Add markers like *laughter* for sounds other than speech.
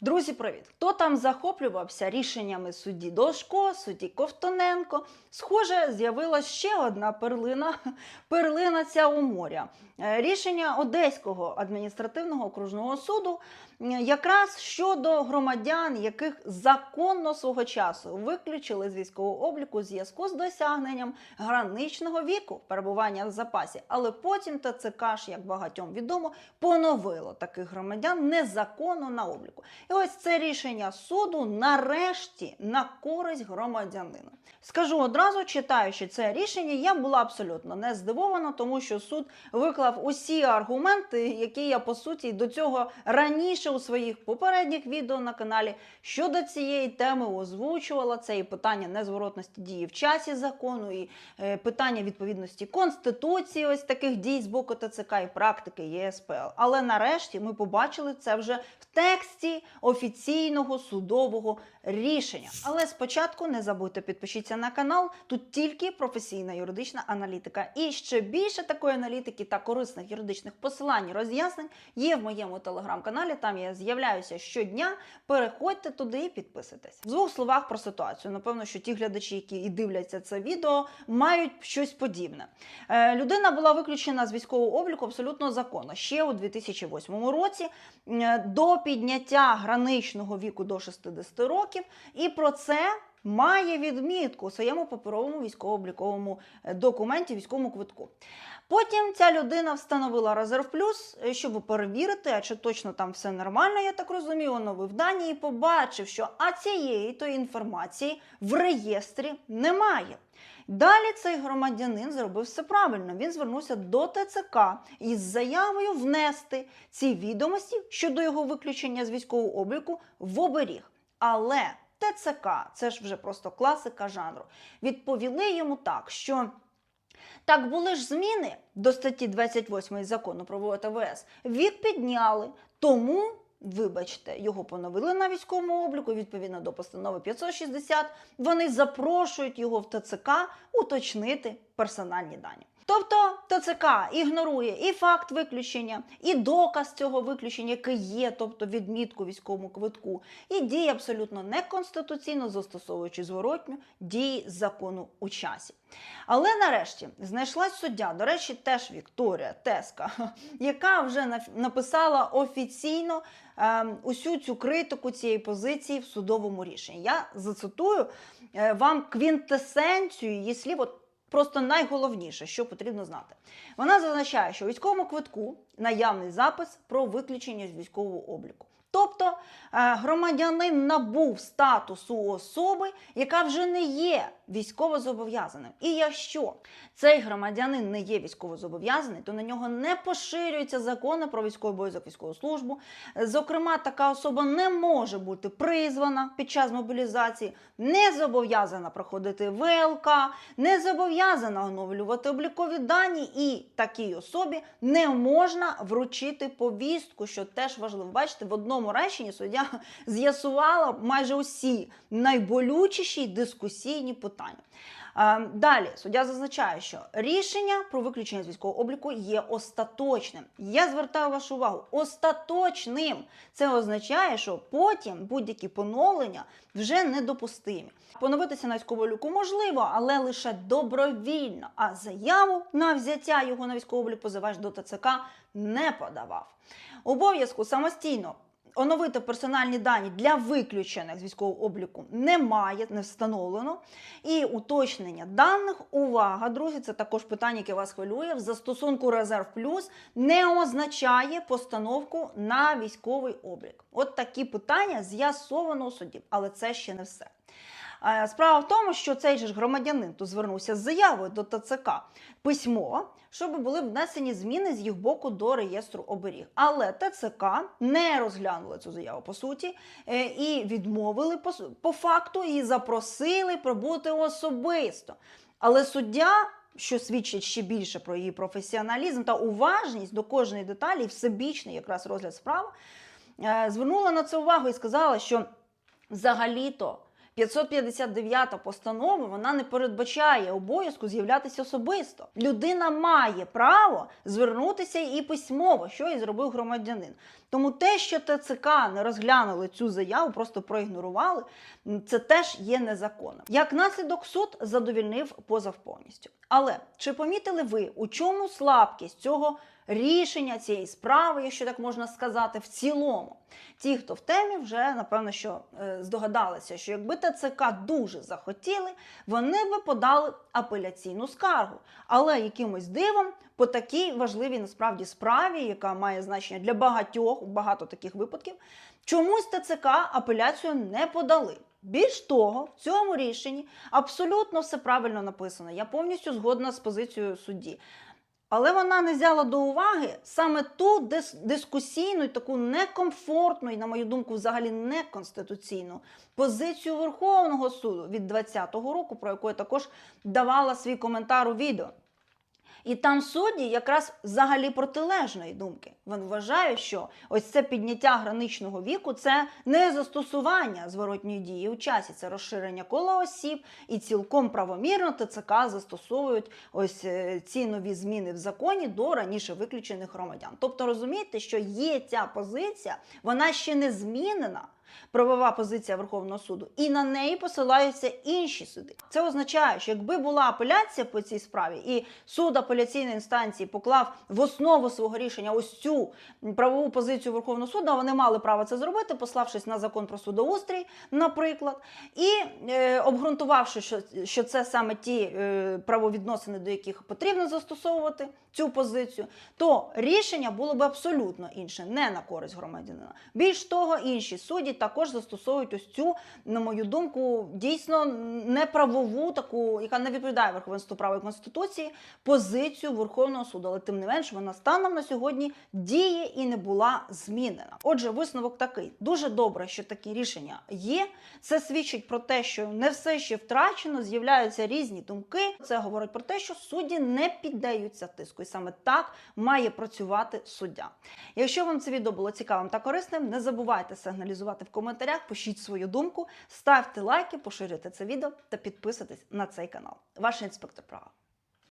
Друзі, привіт! Хто там захоплювався рішеннями судді Дошко, судді Ковтоненко? Схоже, з'явилася ще одна перлина, *laughs* перлина ця у моря. Е, Рішення Одеського адміністративного окружного суду якраз щодо громадян, яких законно свого часу виключили з військового обліку зв'язку з досягненням граничного віку перебування в запасі. Але потім ТЦК як багатьом відомо, поновило таких громадян незаконно на обліку. І ось це рішення суду нарешті на користь громадянина. Скажу одразу, читаючи це рішення, я була абсолютно не здивована, тому що суд виклав усі аргументи, які я по суті до цього раніше у своїх попередніх відео на каналі щодо цієї теми озвучувала. Це і питання незворотності дії в часі закону, і е, питання відповідності конституції, ось таких дій з боку ТЦК і практики ЄСПЛ. Але нарешті ми побачили це вже в тексті офіційного судового рішення. Але спочатку не забудьте підпишіться на канал. Тут тільки професійна юридична аналітика. І ще більше такої аналітики та корисних юридичних посилань роз'яснень є в моєму телеграм-каналі. Там я з'являюся щодня. Переходьте туди і підписуйтесь. В двох словах про ситуацію. Напевно, що ті глядачі, які і дивляться це відео, мають щось подібне. Е, людина була виключена з військового обліку абсолютно законно ще у 2008 році е, до підняття граничного віку до 60 років, і про це. Має відмітку у своєму паперовому військово-обліковому е, документі, військовому квитку. Потім ця людина встановила резерв плюс, е, щоб перевірити, а чи точно там все нормально, я так розумію, оновив дані і побачив, що а цієї то інформації в реєстрі немає. Далі цей громадянин зробив все правильно. Він звернувся до ТЦК із заявою внести ці відомості щодо його виключення з військового обліку в оберіг. Але ТЦК, це ж вже просто класика жанру, відповіли йому так, що. Так були ж зміни до статті 28 закону про ВОТВС. Вік підняли, тому, вибачте, його поновили на військовому обліку відповідно до постанови 560. Вони запрошують його в ТЦК уточнити персональні дані. Тобто ТЦК ігнорує і факт виключення, і доказ цього виключення, який є, тобто відмітку військовому квитку, і діє абсолютно неконституційно, застосовуючи зворотню дії закону у часі. Але нарешті знайшлась суддя, до речі, теж Вікторія Теска, *laughs* яка вже на- написала офіційно ем, усю цю критику цієї позиції в судовому рішенні. Я зацитую е, вам квінтесенцію її слів. Просто найголовніше, що потрібно знати. Вона зазначає, що у військовому квитку наявний запис про виключення з військового обліку. Тобто е, громадянин набув статусу особи, яка вже не є військовозобов'язаним. І якщо цей громадянин не є військовозобов'язаний, то на нього не поширюються закони про військовий обов'язок військову службу. Зокрема, така особа не може бути призвана під час мобілізації, не зобов'язана проходити ВЛК, не зобов'язана оновлювати облікові дані, і такій особі не можна вручити повістку, що теж важливо. Бачите, в одному реченні суддя *laughs* з'ясувала майже усі найболючіші дискусійні питання. Е, Далі суддя зазначає, що рішення про виключення з військового обліку є остаточним. Я звертаю вашу увагу, остаточним. Це означає, що потім будь-які поновлення вже недопустимі. Поновитися на військову обліку можливо, але лише добровільно. А заяву на взяття його на військовий облік позивач до ТЦК не подавав. Обов'язку самостійно оновити персональні дані для виключених з військового обліку немає, не встановлено. І уточнення даних, увага, друзі, це також питання, яке вас хвилює. В застосунку Резерв Плюс не означає постановку на військовий облік. От такі питання з'ясовано у суді, але це ще не все. Е, Справа в тому, що цей же ж громадянин тут звернувся з заявою до ТЦК письмо, щоб були внесені зміни з їх боку до реєстру оберіг. Але ТЦК не розглянули цю заяву по суті е, і відмовили по, факту і запросили пробути особисто. Але суддя. Що свідчить ще більше про її професіоналізм та уважність до кожної деталі, і всебічний якраз розгляд справ, е, звернула на це увагу і сказала, що взагалі-то 559 постанова вона не передбачає обов'язку з'являтися особисто. Людина має право звернутися і письмово, що і зробив громадянин. Тому те, що ТЦК не розглянули цю заяву, просто проігнорували, це теж є незаконним. Як наслідок, суд задовільнив позов повністю. Але чи помітили ви, у чому слабкість цього рішення цієї справи, якщо так можна сказати, в цілому? Ті, хто в темі, вже напевно, що е, здогадалися, що якби ТЦК дуже захотіли, вони би подали апеляційну скаргу. Але якимось дивом по такій важливій насправді справі, яка має значення для багатьох, багато таких випадків, чомусь ТЦК апеляцію не подали. Більш того, в цьому рішенні абсолютно все правильно написано. Я повністю згодна з позицією судді. Але вона не взяла до уваги саме ту дис- дискусійну і таку некомфортну, і, на мою думку, взагалі неконституційну позицію Верховного суду від 2020 року, про яку я також давала свій коментар у відео. І там судді якраз взагалі протилежної думки. Вони вважають, що ось це підняття граничного віку це не застосування зворотньої дії у часі, це розширення кола осіб, і цілком правомірно ТЦК застосовують ось е, ці нові зміни в законі до раніше виключених громадян. Тобто розумієте, що є ця позиція, вона ще не змінена. Правова позиція Верховного суду, і на неї посилаються інші суди. Це означає, що якби була апеляція по цій справі, і суд апеляційної інстанції поклав в основу свого рішення ось цю правову позицію Верховного суду, вони мали право це зробити, пославшись на закон про судоустрій, наприклад, і е, обґрунтувавши, що, що це саме ті е, правовідносини, до яких потрібно застосовувати цю позицію, то рішення було б абсолютно інше, не на користь громадянина. Більш того, інші судді також застосовують ось цю, на мою думку, дійсно неправову, таку, яка не відповідає верховенству права і конституції, позицію Верховного суду. Але тим не менш, вона станом на сьогодні діє і не була змінена. Отже, висновок такий: дуже добре, що такі рішення є. Це свідчить про те, що не все ще втрачено, з'являються різні думки. Це говорить про те, що судді не піддаються тиску, і саме так має працювати суддя. Якщо вам це відео було цікавим та корисним, не забувайте сигналізувати в коментарях, пишіть свою думку, ставте лайки, поширюйте це відео та підписуйтесь на цей канал. Ваш інспектор права.